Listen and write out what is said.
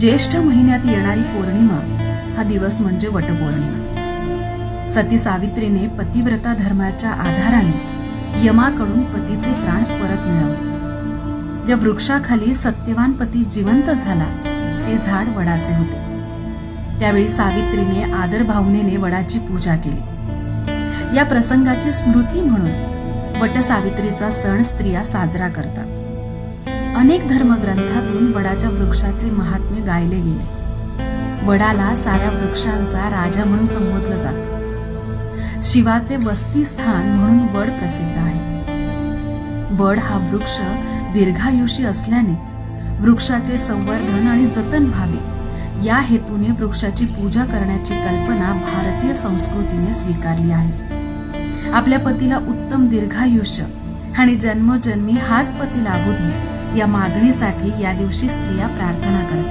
ज्येष्ठ महिन्यात येणारी पौर्णिमा हा दिवस म्हणजे वटपौर्णिमा. सती सावित्रीने पतिव्रता धर्माच्या आधाराने यमाकडून पतीचे प्राण परत मिळवले. ज्या वृक्षाखाली सत्यवान पती जिवंत झाला ते झाड वडाचे होते. त्यावेळी सावित्रीने आदर भावनेने वडाची पूजा केली. या प्रसंगाची स्मृती म्हणून वटसावित्रीचा सण स्त्रिया साजरा करतात. अनेक धर्मग्रंथातून वडाच्या वृक्षाचे महात्म्य गायले गेले. वडाला साऱ्या वृक्षांचा राजा म्हणून संबोधलं जातं. शिवाचे वस्ती स्थान म्हणून वड प्रसिद्ध आहे. वड हा वृक्ष दीर्घायुषी असल्याने वृक्षाचे संवर्धन आणि जतन व्हावे या हेतूने वृक्षाची पूजा करण्याची कल्पना भारतीय संस्कृतीने स्वीकारली आहे. आपल्या पतीला उत्तम दीर्घायुष्य आणि जन्मोजन्मी हाच पती लाभू दे या मागणीसाठी या दिवशी स्त्रिया प्रार्थना करतात.